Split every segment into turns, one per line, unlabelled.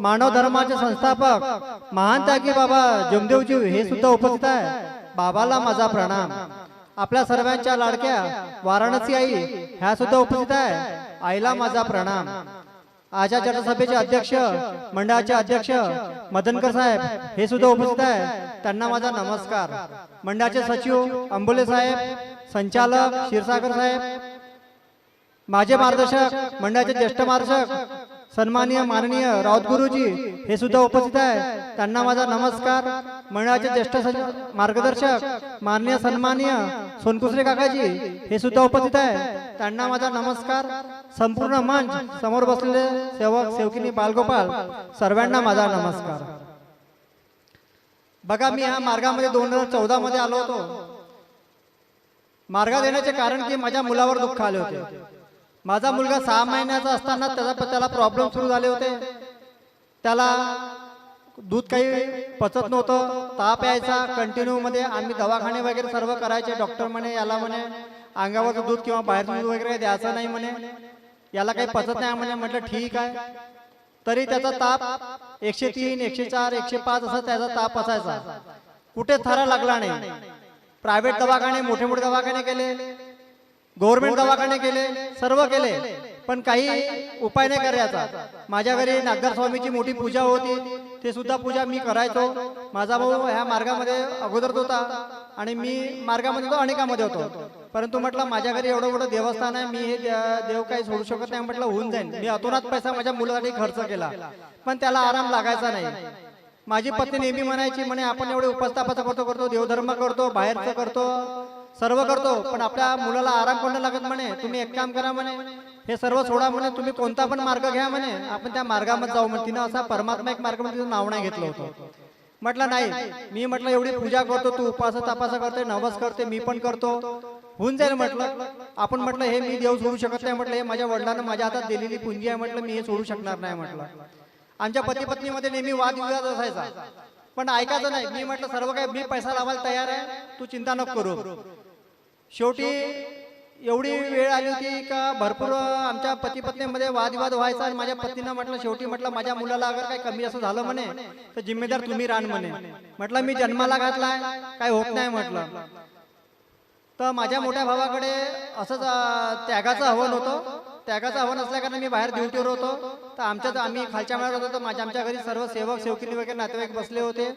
मानव धर्माचे संस्थापक महान त्यागी बाबा जमदेवजी हे सुद्धा उपस्थित आहे बाबाला माझा प्रणाम. आपल्या सर्वांच्या लाडक्या वाराणसी आई ह्या सुद्धा उपस्थित आहे. आईला माझा प्रणाम. आजच्या जनसभेचे अध्यक्ष मंडळाचे अध्यक्ष मदनकर साहेब हे सुद्धा उपस्थित आहे त्यांना माझा नमस्कार. मंडळाचे सचिव अंबोले साहेब संचालक क्षीरसागर साहेब माझे मार्गदर्शक मंडळाचे ज्येष्ठ मार्गदर्शक सन्माननीय माननीय राऊत गुरुजी हे सुद्धा उपस्थित आहे त्यांना माझा नमस्कार. मंडळाचे ज्येष्ठ मार्गदर्शक माननीय सन्माननीय सोनकुसरे काकाजी हे सुद्धा उपस्थित आहे त्यांना माझा नमस्कार. संपूर्ण मंच समोर बसलेले सेवक सेवकिनी बालगोपाल सर्वांना माझा नमस्कार. बघा मी ह्या मार्गामध्ये दोन हजार चौदा मध्ये आलो होतो. मार्गात येण्याचे कारण की माझ्या मुलावर दुःख आले होते. माझा मुलगा सहा महिन्याचा असताना त्याचा त्याला प्रॉब्लेम सुरू झाले होते. त्याला दूध काही पचत नव्हतं. ताप यायचा कंटिन्यू मध्ये आम्ही दवाखाने वगैरे सर्व करायचे. डॉक्टर म्हणे याला म्हणे अंगावरचं दूध किंवा बाहेरचं दूध वगैरे द्यायचं नाही म्हणे. याला काही पचत नाही म्हणे. म्हटलं ठीक आहे. तरी त्याचा ताप एकशे तीन एकशे चार एकशे पाच असा त्याचा ताप असायचा. कुठे थरा लागला नाही. प्रायव्हेट दवाखाने मोठे मोठे दवाखाने केले. गव्हर्नमेंट दवाखाने केले सर्व केले. पण काही उपाय नाही करायचा. माझ्या घरी नागदार स्वामीची मोठी पूजा होती. ते सुद्धा पूजा मी करायचो. माझा भाऊ ह्या मार्गामध्ये अगोदर होता आणि मी मार्गामध्ये तो अनेकामध्ये होतो. परंतु म्हटलं माझ्या घरी एवढं मोठं देवस्थान आहे मी हे देव काही सोडू शकत नाही. म्हटलं होऊन जाईल मी अतोनात पैसा माझ्या मुलासाठी खर्च केला. पण त्याला आराम लागायचा नाही. माझी पत्नी नेहमी म्हणायची म्हणे आपण एवढे उपस्थापना करतो करतो देवधर्म करतो बाहेरचं करतो. सर्व करतो पण आपल्या मुलाला आराम कोणता लागत म्हणे. तुम्ही एक काम करा म्हणे. हे सर्व सोडा म्हणे. तुम्ही कोणता पण मार्ग घ्या म्हणे. आपण त्या मार्गामध्ये जाऊ म्हणे. तिनं असा परमात्मा एक मार्ग म्हणजे नाव नाही घेतलं होतं. म्हटलं नाही. मी म्हटलं एवढी पूजा करतो तू उपास तपास करते नवस करते मी पण करतो. होऊन जाईल म्हटलं. आपण म्हटलं हे मी देव सोडू शकत नाही. म्हटलं हे माझ्या वडिलांना माझ्या हातात दिलेली पुंजी आहे. म्हटलं मी हे सोडू शकणार नाही. म्हटलं. आमच्या पती पत्नीमध्ये नेहमी वादविवाद असायचा. पण ऐकायचं नाही. मी म्हटलं सर्व काही मी पैसा लावायला तयार आहे. तू चिंता नको करू. शेवटी एवढी वेळ आली होती का भरपूर आमच्या पती पत्नीमध्ये वादविवाद व्हायचा आणि माझ्या पत्नीनं म्हटलं शेवटी म्हटलं माझ्या मुलाला अगर काही कमी असं झालं म्हणे तर जिम्मेदार तुम्ही राहण म्हणे. म्हटलं मी जन्माला घातलाय काय होत नाही म्हटलं. तर माझ्या मोठ्या भावाकडे असंच त्यागाचं आव्हान होतं. त्यागाचं आव्हान असल्याकारणे मी बाहेर ड्युटीवर होतो. तर आमच्याच आम्ही खालच्या मळ्यात होतो तर माझ्या आमच्या घरी सर्व सेवक सेवकिनी वगैरे नातेवाईक बसले होते.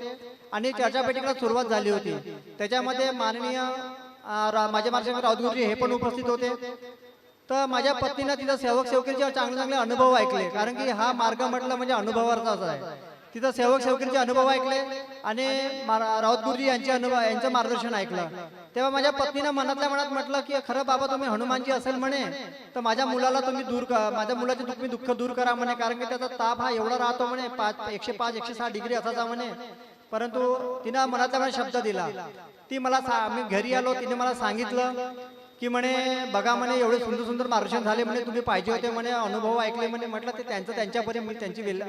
आणि चर्चापेटीला सुरुवात झाली होती. त्याच्यामध्ये माननीय अं, रा- माझे मार्गदर्शक राऊतगुरुजी हे पण उपस्थित होते. तर माझ्या पत्नीनं तिथं सेवक सेवकीचे चांगले चांगले अनुभव ऐकले. कारण की हा मार्ग म्हटलं म्हणजे अनुभवाचाच आहे. तिथं सेवक सेवकीचे अनुभव ऐकले आणि राऊत गुरुजी यांचे अनुभव यांचं मार्गदर्शन ऐकलं. तेव्हा माझ्या पत्नीनं मनातल्या मनात म्हटलं की खरं बाबा तुम्ही हनुमानजी असेल म्हणे तर माझ्या मुलाला तुम्ही दूर माझ्या मुलाचे तुम्ही दुःख दूर करा म्हणे कारण की त्याचा ताप हा एवढा राहतो म्हणे पाच एकशे पाच एकशे सहा डिग्री असायचा म्हणे. परंतु तिनं मनातल्या मनात शब्द दिला ती मला सा- मी घरी आलो तिने मला सांगितलं की म्हणे बघा म्हणे एवढे सुंदर सुंदर मार्गदर्शन झाले म्हणे तुम्ही पाहिजे होते म्हणे अनुभव ऐकले म्हणे. म्हटलं ते त्यांचं त्यांच्यापरी मी म्हणजे त्यांची वेल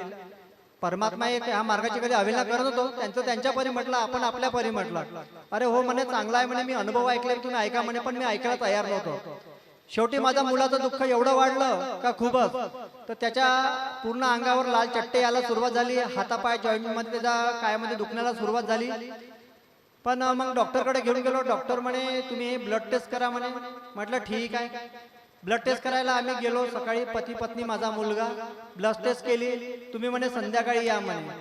परमात्मा एक ह्या मार्गाची कधी अवहेलना करत होतो त्यांचं त्यांच्यापर्यंत म्हटलं आपण आपल्या परी म्हटलं. अरे हो म्हणे चांगला आहे म्हणे मी अनुभव ऐकले तुम्ही ऐका म्हणे पण मी ऐकायला तयार नव्हतो. शेवटी माझ्या मुलाचं दुःख एवढं वाढलं का खूपच तर त्याच्या पूर्ण अंगावर लाल चट्टे यायला सुरुवात झाली हातापाय जॉईंटमध्ये त्याच्या कायामध्ये दुखण्याला सुरुवात झाली. पण मग डॉक्टरकडे घेऊन गेलो. डॉक्टर म्हणे तुम्ही ब्लड टेस्ट करा म्हणे. म्हटलं ठीक आहे. ब्लड टेस्ट करायला आम्ही गेलो. सकाळी पती पत्नी माझा मुलगा. ब्लड टेस्ट केली. तुम्ही म्हणे संध्याकाळी या म्हणे.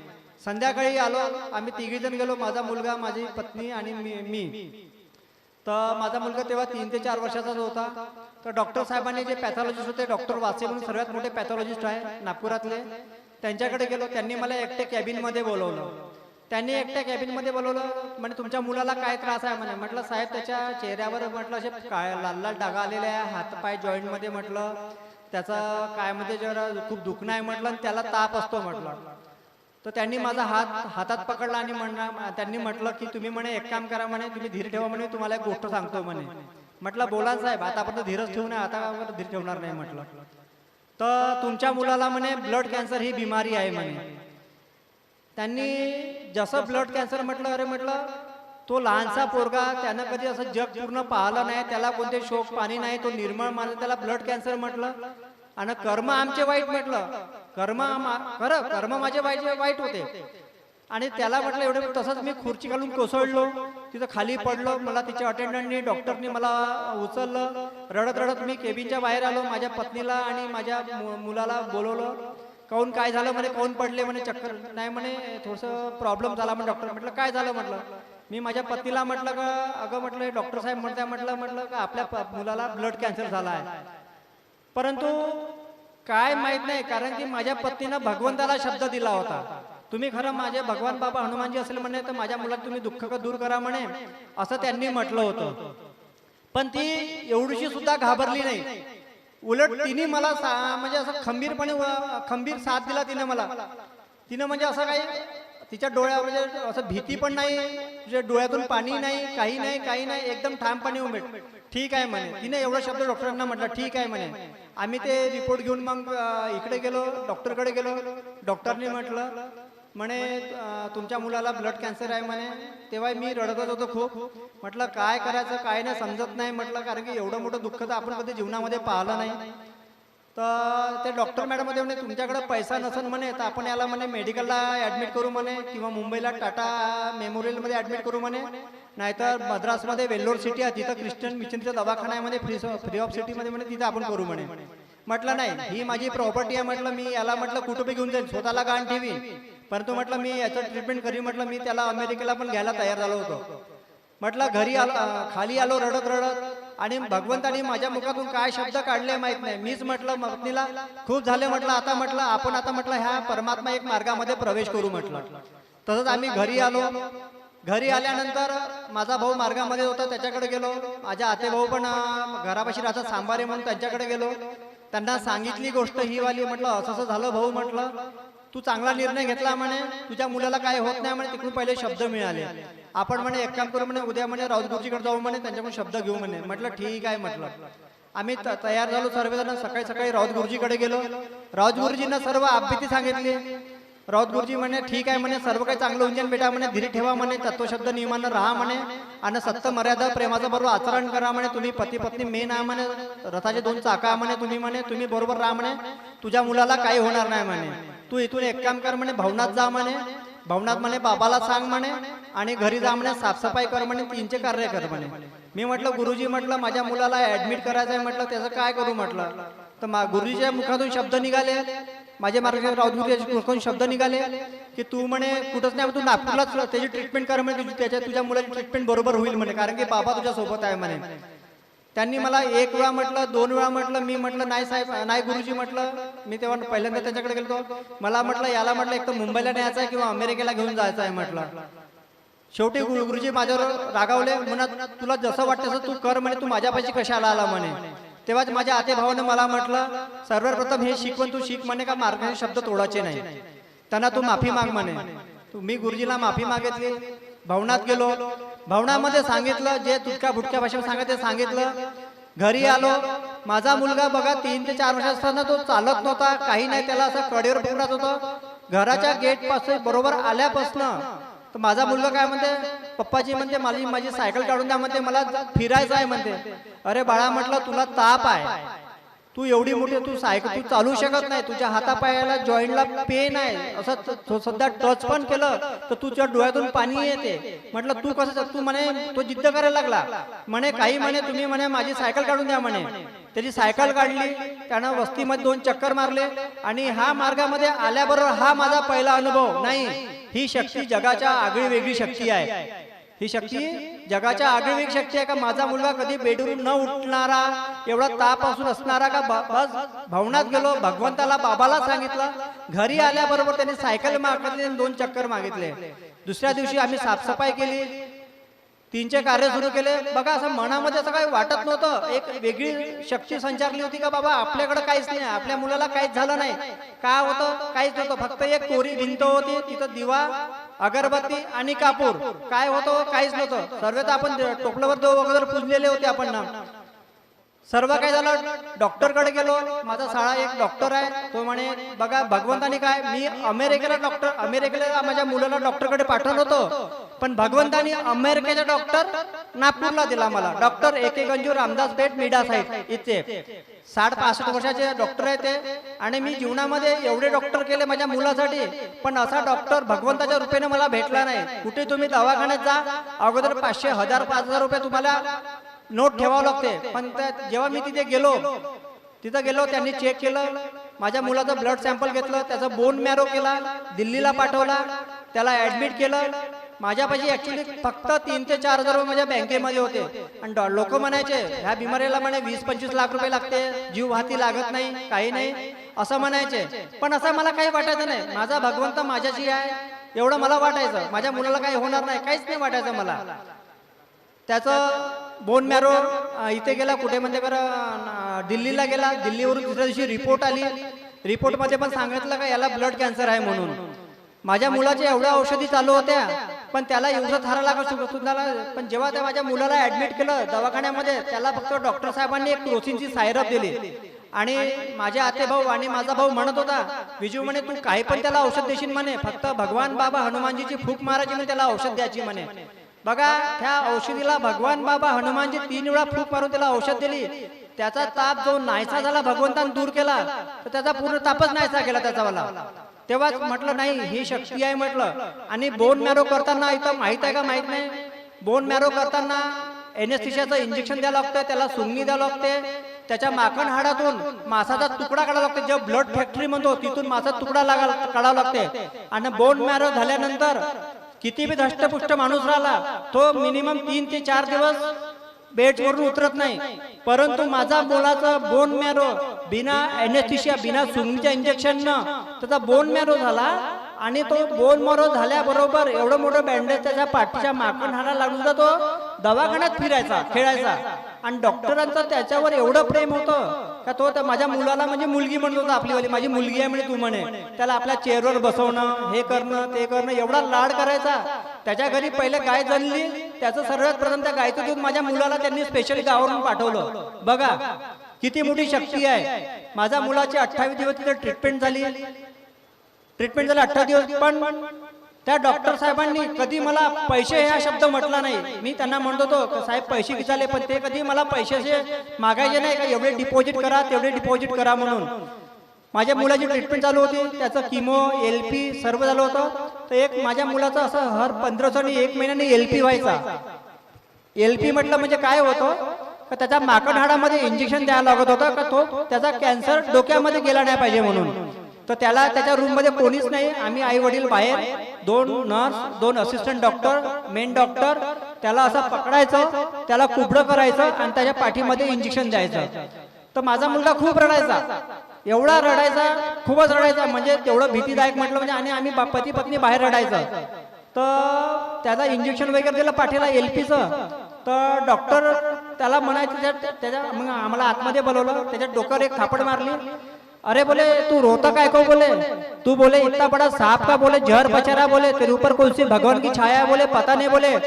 संध्याकाळी आलो. आम्ही तिघी जण गेलो. माझा मुलगा माझी पत्नी आणि मी मी. तर माझा मुलगा तेव्हा तीन ते चार वर्षाचाच होता. तर डॉक्टर साहेबांनी जे पॅथॉलॉजिस्ट होते डॉक्टर वासे म्हणून सर्वात मोठे पॅथॉलॉजिस्ट आहे नागपुरातले. त्यांच्याकडे गेलो. त्यांनी मला एकटे कॅबिनमध्ये बोलवलं. त्यांनी एकट्या कॅबिनमध्ये बोलवलं. म्हणजे तुमच्या मुलाला काय त्रास आहे? म्हणे. म्हटलं साहेब त्याच्या चेहऱ्यावर म्हटलं असे काय लाल लाल डागा आलेले आहे हातपाय जॉईंटमध्ये म्हटलं. त्याचं काय मध्ये जरा खूप दुखणं आहे म्हटलं आणि त्याला ताप असतो म्हटलं. तर त्यांनी माझा हात हातात पकडला आणि म्हणणार त्यांनी म्हटलं की तुम्ही म्हणे एक काम करा म्हणे तुम्ही धीर ठेवा म्हणे तुम्हाला एक गोष्ट सांगतो म्हणे. म्हटलं बोला साहेब आता आपण धीरच ठेवू नये आता धीर ठेवणार नाही म्हटलं. तर तुमच्या मुलाला म्हणे ब्लड कॅन्सर ही बिमारी आहे म्हणे. त्यांनी जसं ब्लड कॅन्सर म्हटलं अरे म्हटलं तो लहानसा पोरगा त्यानं कधी असं जग पूर्ण पाहिलं नाही त्याला कोणते शोक पाणी नाही तो निर्मळ मानलं त्याला ब्लड कॅन्सर म्हटलं. आणि कर्म आमचे वाईट म्हटलं. कर्म खरं कर्म माझे वाईट वाईट होते. आणि त्याला म्हटलं एवढं तसंच मी खुर्ची घालून कोसळलो तिथं खाली पडलो मला तिच्या अटेंडंटनी डॉक्टरनी मला उचललं. रडत रडत मी केबिनच्या बाहेर आलो माझ्या पत्नीला आणि माझ्या मुलाला बोलवलं. काऊन काय झालं म्हणे काऊन पडले म्हणे चक्कर. नाही म्हणे थोडंसं प्रॉब्लेम झाला म्हणे डॉक्टर म्हटलं काय झालं? म्हटलं. मी माझ्या पतीला म्हटलं का अगं म्हटलं डॉक्टर साहेब म्हणताय म्हटलं म्हटलं का आपल्या मुलाला ब्लड कॅन्सर झाला आहे. परंतु काय माहीत नाही कारण की माझ्या पत्नीनं भगवंताला शब्द दिला होता. तुम्ही खरं माझे भगवान बाबा हनुमानजी असेल म्हणे तर माझ्या मुलात तुम्ही दुःख का दूर करा म्हणे असं त्यांनी म्हटलं होतं. पण ती एवढीशी सुद्धा घाबरली नाही. उलट तिने मला सा- म्हणजे असं खंबीरपणे खंबीर साथ दिला तिने मला. तिनं म्हणजे असं काही तिच्या डोळ्या म्हणजे असं भीती पण नाही तिच्या डोळ्यातून पाणी नाही काही नाही काही नाही एकदम ठामपणे उमेट ठीक आहे म्हणे. तिने एवढा शब्द डॉक्टरांना म्हटलं ठीक आहे म्हणे. आम्ही ते रिपोर्ट घेऊन मग इकडे गेलो डॉक्टरकडे गेलो. डॉक्टरनी म्हटलं म्हणे तुमच्या मुलाला ब्लड कॅन्सर आहे म्हणे. तेव्हा मी रडतच होतो खूप. म्हटलं काय करायचं? काय नाही समजत नाही. म्हटलं कारण की एवढं मोठं दुःख तर आपण कधी जीवनामध्ये पाहिलं नाही. तर ते डॉक्टर मॅडममध्ये म्हणे तुमच्याकडे पैसा नसेल म्हणे तर आपण याला म्हणे मेडिकलला ऍडमिट करू म्हणे किंवा मुंबईला टाटा मेमोरियलमध्ये ऍडमिट करू म्हणे. नाहीतर मद्रासमध्ये वेल्लोर सिटी आहे तिथं क्रिश्चियन मिशनचा दवाखाना आहे म्हणे फ्री फ्री ऑफ सिटीमध्ये म्हणे तिथं आपण करू म्हणे. म्हटलं नाही ही माझी प्रॉपर्टी आहे. म्हटलं मी याला म्हटलं कुठं बी घेऊन जाईल स्वतःला गाण ठेवीन. परंतु म्हटलं मी याचं ट्रीटमेंट करी म्हटलं मी त्याला अमेरिकेला पण घ्यायला तयार झालो होतो. म्हटलं घरी आलो खाली आलो रडत रडत आणि भगवंतानी माझ्या मुखातून काय शब्द काढले माहीत नाही. मीच म्हटलं पत्नीला खूप झाले म्हटलं आता म्हटलं आपण आता म्हटलं ह्या परमात्मा एक मार्गामध्ये प्रवेश करू म्हटलं. तसंच आम्ही घरी आलो. घरी आल्यानंतर माझा भाऊ मार्गामध्ये होता त्याच्याकडे गेलो. माझ्या आते भाऊ पण घरापाशी राहतात सांबारे म्हणून त्यांच्याकडे गेलो. त्यांना सांगितली गोष्ट ही वाली म्हटलं असं असं झालं भाऊ म्हटलं तू चांगला निर्णय घेतला म्हणे तुझ्या मुलाला काय होत नाही म्हणे तिकडून पहिले शब्द मिळाले. आपण म्हणे एक काम करू म्हणे उद्या म्हणे राऊतगुरुजीकडे जाऊ म्हणे त्यांच्याकडून शब्द घेऊ म्हणे. म्हटलं ठीक आहे म्हटलं. आम्ही त- तयार झालो सर्वजण सकाळी सकाळी राऊत गुरुजीकडे गेलो. राऊत गुरुजींना सर्व अभ्यती सांगितली. राऊत गुरुजी म्हणे ठीक आहे म्हणे सर्व काही चांगलं उंजन बेटा म्हणे धीर ठेवा म्हणे तत्वशब्द नियमानं राहा म्हणे आणि सत्य मर्यादा प्रेमाचं बरोबर आचरण करा म्हणे तुम्ही पती पत्नी मेन आहे म्हणे रथाचे दोन चाका म्हणे तुम्ही म्हणे तुम्ही बरोबर राहा म्हणे तुझ्या मुलाला काही होणार नाही म्हणे. तू इथून एक काम कर म्हणे भवनात जा म्हणे. भवनात म्हणे बाबाला सांग म्हणे आणि घरी जा म्हणे साफसफाई कर म्हणे तीनचे कार्य कर म्हणे. मी म्हटलं गुरुजी म्हटलं माझ्या मुलाला ऍडमिट करायचं आहे म्हटलं त्याचं काय करू म्हटलं? तर मा गुरुजीच्या मुखातून शब्द निघाले. माझे मार्ग राऊत मुखातून शब्द निघाले की तू म्हणे कुठंच नाही तू नागपूरलाच त्याची ट्रीटमेंट कर म्हणे तुझी त्याच्या तुझ्या मुलाची ट्रीटमेंट बरोबर होईल म्हणे कारण की बाबा तुझ्या सोबत आहे म्हणे. त्यांनी मला एक वेळा म्हटलं दोन वेळा म्हटलं मी म्हटलं नाही साहेब नाही गुरुजी म्हटलं मी तेव्हा पहिल्यांदा त्यांच्याकडे गेलो मला म्हटलं याला म्हटलं एक तर मुंबईला न्यायचं आहे किंवा अमेरिकेला घेऊन जायचं आहे म्हटलं. शेवटी गुरु गुरुजी माझ्यावर रागावले म्हणत तुला जसं वाटतं तसं तू कर म्हणे तू माझ्यापाशी कशाला आला म्हणे. तेव्हाच माझ्या आते भावाने मला म्हटलं सर्वप्रथम हे शिकवण तू शिक म्हणे का मार्गाचे शब्द तोडायचे नाही. त्यांना तू माफी माग म्हणे. तू मी गुरुजीला माफी मागितली. भवनात गेलो भवनामध्ये सांगितलं जे तुटक्या फुटक्या भाषेत सांगायचं ते सांगितलं घरी आलो माझा मुलगा बघा तीन ते चार वर्ष असताना तो चालत नव्हता काही नाही त्याला असं कडेवर फिरत होतं. घराच्या गेटपासून बरोबर आल्यापासनं तर माझा मुलगा काय म्हणते पप्पाजी म्हणते माझी माझी सायकल काढून द्या म्हणते मला फिरायचं आहे म्हणते. अरे बाळा म्हटलं तुला ताप आहे. तू एवढी मोठी तू सायकल तू चालू शकत नाही तुझ्या हातापायाला जॉईंटला पेन आहे. असं सध्या टच पण केलं तर तुझ्या डोळ्यातून पाणी येते. म्हटलं तू कसं तू म्हणे तो जिद्द करायला लागला. म्हणे काही म्हणे तुम्ही म्हणे माझी सायकल काढून द्या म्हणे. त्याची सायकल काढली त्यानं वस्तीमध्ये दोन चक्कर मारले आणि हा मार्गामध्ये आल्याबरोबर हा माझा पहिला अनुभव. नाही ही शक्ती जगाच्या आगळी वेगळी शक्ती आहे. ही शक्ती जगाच्या आगळीवेगळी शक्ती आहे का? माझा मुलगा कधी बेडून न उठणारा एवढा ताप असून असणारा का? बस भवनात गेलो भगवंताला बाबाला सांगितलं. घरी आल्याबरोबर त्यांनी सायकल मागितली दोन चक्कर मागितले. दुसऱ्या दिवशी आम्ही साफसफाई केली. तीनचे कार्य सुरू केले. बघा असं मनामध्ये असं काही वाटत नव्हतं. एक वेगळी शक्ती संचारली होती का बाबा? आपल्याकडे काहीच नाही. आपल्या मुलाला काहीच झालं नाही. काय होतं? काहीच नव्हतं. फक्त एक कोरी भिंत होती तिथं दिवा अगरबत्ती आणि कापूर. काय होतं? काहीच नव्हतं. सर्व तर आपण टोपल्यावर देव वगैरे पुजलेले होते आपण ना. सर्व काय झालं? डॉक्टरकडे गेलो. माझा साळा एक डॉक्टर आहे. तो म्हणे बघा भगवंताने काय मी अमेरिकेला डॉक्टर अमेरिकेला माझ्या मुलाला डॉक्टरकडे पाठवलं होतं. पण भगवंतानी अमेरिकेचा डॉक्टर नागपूरला दिला मला. Doctor A K Ganju Ramdas Peth मीडा साहेब इथे. साठ पासष्ट वर्षाचे डॉक्टर आहे ते. आणि मी जीवनामध्ये एवढे डॉक्टर केले माझ्या मुलासाठी. पण असा डॉक्टर भगवंताच्या रूपेने मला भेटला नाही. कुठे तुम्ही दवाखान्यात जा. अगोदर पाचशे हजार पाच हजार रुपये तुम्हाला नोट ठेवावं लागते. पण त्या- जेव्हा मी तिथे गेलो तिथं गेलो त्यांनी चेक केलं. माझ्या मुलाचं ब्लड सॅम्पल घेतलं त्याचा बोन मॅरो केला दिल्लीला पाठवला त्याला ऍडमिट केलं. माझ्यापाशी ऍक्च्युली फक्त तीन ते चार हजार रुपये माझ्या बँकेमध्ये होते. आणि लोक म्हणायचे ह्या बिमारीला म्हणे वीस पंचवीस लाख रुपये लागते जीव वाहती लागत नाही काही नाही असं म्हणायचे. पण असं मला काही वाटायचं नाही. माझा भगवंत माझ्याशी आहे. एवढं मला वाटायचं. माझ्या मुलाला काही होणार नाही. काहीच नाही वाटायचं मला. त्याचं बोन मॅरो इथे गेला कुठे म्हणजे बरं दिल्लीला गेला दिल्लीवरून दुसऱ्या दिवशी रिपोर्ट आली. रिपोर्टमध्ये पण सांगितलं का याला ब्लड कॅन्सर आहे म्हणून. माझ्या मुलाच्या एवढ्या औषधी चालू होत्या पण त्याला एवढं थारा लागत सुद्धा पण जेव्हा त्या माझ्या मुलाला ऍडमिट केलं दवाखान्यामध्ये त्याला फक्त डॉक्टर साहेबांनी एक क्रोसिनची सायरप दिली. आणि माझे आते भाऊ आणि माझा भाऊ म्हणत होता विजू म्हणे तू काही पण त्याला औषध देशील म्हणे फक्त भगवान बाबा हनुमानजीची फूक मारायची म्हणे त्याला औषध द्यायची म्हणे. बघा त्या औषधीला भगवान बाबा हनुमानजी तीन वेळा फूक मारून त्याला औषध दिली. त्याचा ताप जो नाहीसा झाला भगवंतान दूर केला तर त्याचा पूर्ण तापच नाहीसा केला त्याचावाला तेव्हाच म्हटलं नाही ही शक्ती आहे म्हटलं. आणि बोन मॅरो करताना इथं माहीत आहे का माहीत नाही? बोन मॅरो करताना एनेस्थिशियाचं इंजेक्शन द्यावं लागतं त्याला सुंगणी द्यावं लागते. त्याच्या माखण हाडातून मासाचा तुकडा काढावा लागतो जेव्हा ब्लड फॅक्टरी म्हणतो तिथून मासा तुकडा लागा काढावा लागते आणि बोन मॅरो झाल्यानंतर किती बी धष्टपुष्ट माणूस राहिला तो मिनिमम तीन ते चार दिवस बेडवरून उतरत नाही. परंतु माझा मुलाचा बोन मॅरो बिना एनेस्थिशिया बिना सुंगीच्या इंजेक्शन न त्याचा बोन मॅरो झाला आणि तो बोन मॅरो झाल्याबरोबर एवढं मोठं बँडेज त्याच्या पाठीच्या माकण हाडा लागून तो दवाखान्यात फिरायचा खेळायचा. आणि डॉक्टरांचं त्याच्यावर एवढं प्रेम होतं का तो तर माझ्या मुलाला म्हणजे मुलगी म्हणत होता आपलीवाली. माझी मुलगी आहे म्हणजे तू म्हणे. त्याला आपल्या चेअरवर बसवणं हे करणं ते करणं एवढा लाड करायचा. त्याच्या घरी पहिले गाय जणली त्याचं सर्वात प्रथम त्या गायचं दूध माझ्या मुलाला त्यांनी स्पेशल गावावरून पाठवलं. बघा किती मोठी शक्ती आहे. माझ्या मुलाची अठ्ठावीस दिवस तिथे ट्रीटमेंट झाली. ट्रीटमेंट झाली अठ्ठावीस दिवस. पण त्या डॉक्टर साहेबांनी कधी मला पैसे हा शब्द म्हटला नाही. मी त्यांना म्हणत होतो की साहेब पैसे विचारले पण ते कधी मला पैशाचे मागायचे नाही का? एवढे डिपॉझिट करा तेवढे डिपॉझिट करा म्हणून. माझ्या मुलाची ट्रीटमेंट चालू होती. त्याचं किमो एल पी सर्व झालं होतं. तर एक माझ्या मुलाचं असं हर पंधरा एक महिन्याने एल पी व्हायचा. एल पी म्हटलं म्हणजे काय होतं? का त्याच्या माकड हाडामध्ये इंजेक्शन द्यायला लागत होतं. का तो त्याचा कॅन्सर डोक्यामध्ये गेला नाही पाहिजे म्हणून. तर त्याला त्याच्या रूममध्ये कोणीच नाही. आम्ही आई वडील बाहेर दोन नर्स दोन असिस्टंट डॉक्टर मेन डॉक्टर त्याला असं पकडायचं त्याला कुबडं करायचं आणि त्याच्या पाठीमध्ये इंजेक्शन द्यायचं. तर माझा मुलगा खूप रडायचा. एवढा रडायचा खूपच रडायचा. म्हणजे तेवढं भीतीदायक म्हटलं म्हणजे आणि आम्ही पती पत्नी बाहेर रडायचं. तर त्याला इंजेक्शन वगैरे दिलं पाठीला एल पीचं तर डॉक्टर त्याला म्हणायचं त्याच्या त्याच्या मग आम्हाला आतमध्ये बोलवलं. त्याच्या डोक्यावर एक थापड मारली. अरे बोले तू रोता काय को बोले? तू बोले, इतना बड़ा सांप का बोले, जहर बचारा बोले, तेरे ऊपर कौन सी भगवान की छाया है बोले, पता नहीं बोले।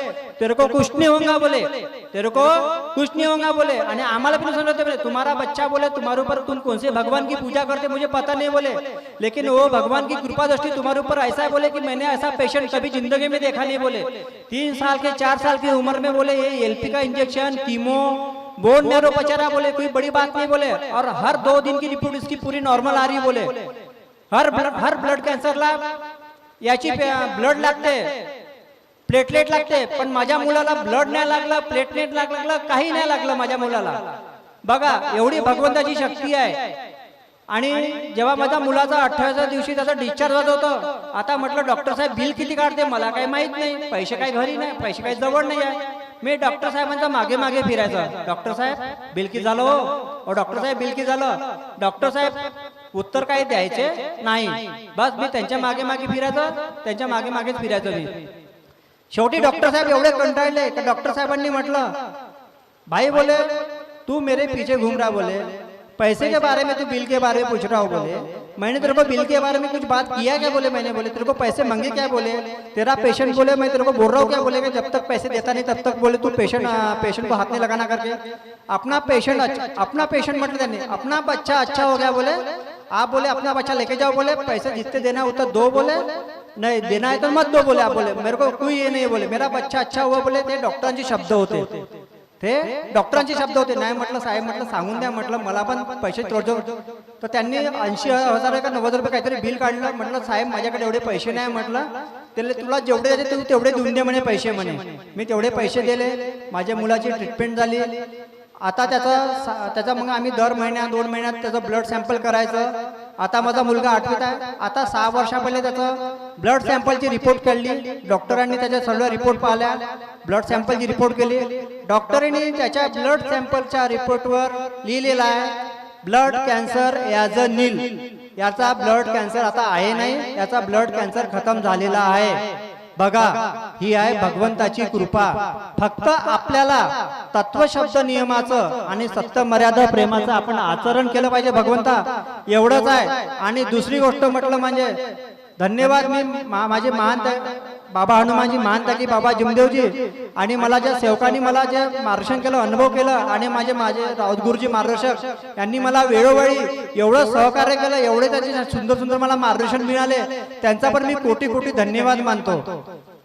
तेरे को कुछ नहीं होगा बोले। तेरे को कुछ नहीं होगा बोले। आणि आम्हाला पण समजते बोले, तुम्हारा बच्चा बोले, तुम्हारे ऊपर तुम कौन से भगवान की पूजा करते, मुझे पता नहीं बोले। लेकिन वो भगवान की कृपा दृष्टि तुम्हारे ऊपर ऐसा बोले कि मैंने ऐसा पेशेंट कभी ज़िंदगी में देखा नहीं बोले। तीन साल के, चार साल की उम्र में बोले, ये एलपी का इंजेक्शन कीमो बोन मेरो बचारा बोले कोई बड़ी बात नहीं बोले। और हर दो दिन की रिपोर्ट इसकी पूरी नॉर्मल आ रही बोले। हर ब्लड हर ब्लड कॅन्सरला याची ब्लड लागते। प्लेटलेट लागते पण माझ्या मुलाला ब्लड नाही लागलं प्लेटलेट लागलं काही नाही लागलं माझ्या मुलाला। बघा एवढी भगवंताची शक्ती आहे। आणि जेव्हा माझ्या मुलाचा अठराव्या दिवशी त्याचा डिस्चार्ज होत होतं आता म्हटलं डॉक्टर साहेब बिल किती काढते मला काही माहीत नाही पैसे काही घरी नाही पैसे काही जवळ नाही आहे मी डॉक्टर साहेबांचा मागे मागे फिरायचा. डॉक्टर साहेब बिल झालो झालं हो डॉक्टर साहेब बिल झालं. डॉक्टर साहेब उत्तर काही द्यायचे नाही. बस मी त्यांच्या मागे मागे फिरायचं. त्यांच्या मागे मागेच फिरायचं मी. शेवटी डॉक्टर साहेब एवढे कंटाळले तर डॉक्टर साहेबांनी म्हटलं भाई बोले तू मेरे पीछे घूम रहा बोले. पैसे के बारे में तू बिल के बारे में पूछ रहा हो बोले. मैंने तेरे को बिल के बारे में कुछ बात किया क्या बोले मैंने? बोले, तेरे को पैसे मांगे क्या बोले? तेरा पेशेंट बोले, मैं तेरे को बोल रहा हूँ क्या बोले? कि जब तक पैसे देता नहीं, तब तक बोले, तू पेशेंट पेशेंट को हाथ नहीं लगाना करके। अपना पेशेंट अपना पेशेंट मतलब अपना बच्चा अच्छा हो गया बोले। आप बोले, अपना बच्चा लेके जाओ बोले, पैसे जितने देना उतना दो बोले। नहीं, देना है तो मत दो बोले आप बोले। मेरे को कोई ये नहीं बोले, मेरा बच्चा अच्छा हुआ बोले ते डॉक्टरांचे शब्द होते। ते डॉक्टरांचे शब्द होते. नाही म्हटलं साहेब म्हटलं सांगून द्या म्हटलं मला पण पैसे तोडतो तर त्यांनी ऐंशी हजार का नव्वद रुपये काहीतरी बिल काढलं. म्हटलं साहेब माझ्याकडे एवढे पैसे नाही म्हटलं. त्याला तुला जेवढे द्यायचे तू तेवढे देऊन दे म्हणे पैसे म्हणे. मी तेवढे पैसे दिले. माझ्या मुलाची ट्रीटमेंट झाली. आता त्याचा त्याचा मग आम्ही दर महिन्यात दोन महिन्यात त्याचं ब्लड सॅम्पल करायचं. आता माझा मुलगा आठवत आहे. आता सहा वर्षा पहिले त्याचं ब्लड सॅम्पलची रिपोर्ट काढली डॉक्टरांनी त्याच्या सर्व रिपोर्ट पाहिल्या. ब्लड सॅम्पलची रिपोर्ट केली. डॉक्टरांनी त्याच्या ब्लड सॅम्पलच्या रिपोर्टवर लिहिलेला आहे ब्लड कॅन्सर ॲज अ नील याचा ब्लड कॅन्सर आता आहे नाही याचा ब्लड कॅन्सर खतम झालेला आहे. बघा ही आहे भगवंताची कृपा. फक्त आपल्याला तत्वशब्द नियमाचं आणि सत्य मर्यादा प्रेमाचं आपण आचरण केलं पाहिजे भगवंता. एवढंच आहे. आणि दुसरी गोष्ट म्हटलं म्हणजे धन्यवाद मी मा- माझे महान बाबा हनुमानजी महान की बाबा जिमदेवजी आणि मला ज्या सेवकांनी मला जे मार्गदर्शन केलं अनुभव केलं आणि माझे माझे राऊत गुरुजी मार्गदर्शक यांनी मला वेळोवेळी एवढं सहकार्य केलं एवढे त्याचे सुंदर सुंदर मला मार्गदर्शन मिळाले. त्यांचा पण मी कोटी कोटी धन्यवाद मानतो.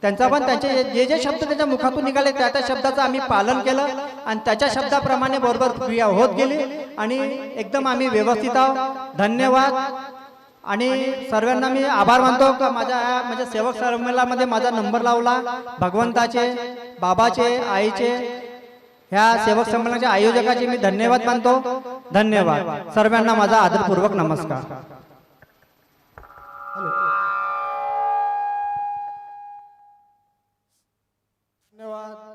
त्यांचा पण त्यांचे जे जे शब्द त्याच्या मुखातून निघाले त्या त्या शब्दाचं आम्ही पालन केलं आणि त्याच्या शब्दाप्रमाणे बरोबर क्रिया होत गेली आणि एकदम आम्ही व्यवस्थित आहोत. धन्यवाद आणि सर्वांना मी आभार मानतो का माझ्या माझ्या सेवक संमेलनामध्ये माझा नंबर लावला भगवंताचे बाबाचे आईचे. ह्या सेवक संमेलनाच्या आयोजकाचे मी धन्यवाद मानतो. धन्यवाद. सर्वांना माझा आदरपूर्वक नमस्कार.
धन्यवाद.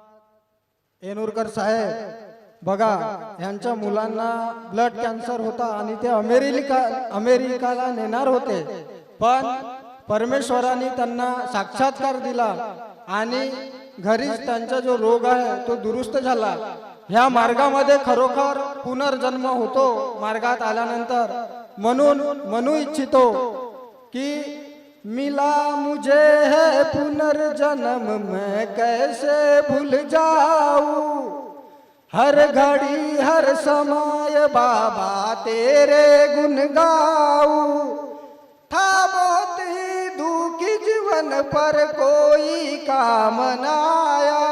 येनुरकर साहेब. बघा यांच्या मुलांना ब्लड कॅन्सर होता आणि ते अमेरिका अमेरिकाला नेणार होते. पण परमेश्वराने त्यांना साक्षात्कार दिला आणि घरीच त्यांचा जो रोग आहे तो दुरुस्त झाला. ह्या मार्गामध्ये खरोखर पुनर्जन्म होतो मार्गात आल्यानंतर. म्हणून म्हणू इच्छितो की मिला मुझे है पुनर्जन्म मैं कैसे भूल जाऊ? हर घड़ी, हर समय बाबा तेरे गुण गाऊं। था बहुत ही दुखी जीवन पर कोई काम न आया।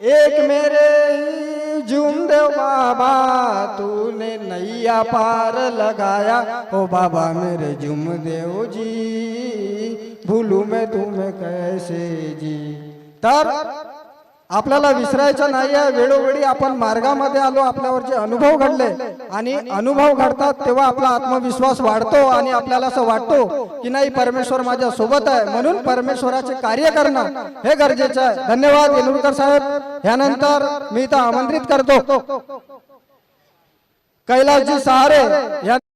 एक मेरे ही देव बाबा तूने नैया पार लगाया। ओ बाबा मेरे जुम देव जी, भूलू मैं तुम्हें कैसे जी। तर आपल्याला विसरायचं नाही आहे. वेळोवेळी आपण मार्गामध्ये आलो आपल्यावर जे अनुभव घडले आणि अनुभव घडतात तेव्हा आपला आत्मविश्वास वाढतो आणि आपल्याला असं वाटतो की नाही परमेश्वर माझ्या सोबत आहे. म्हणून परमेश्वराचे कार्य करणं हे गरजेचं आहे. धन्यवाद येलुरकर साहेब. ह्यानंतर मी इथं आमंत्रित करतो. कैलासजी सहारे या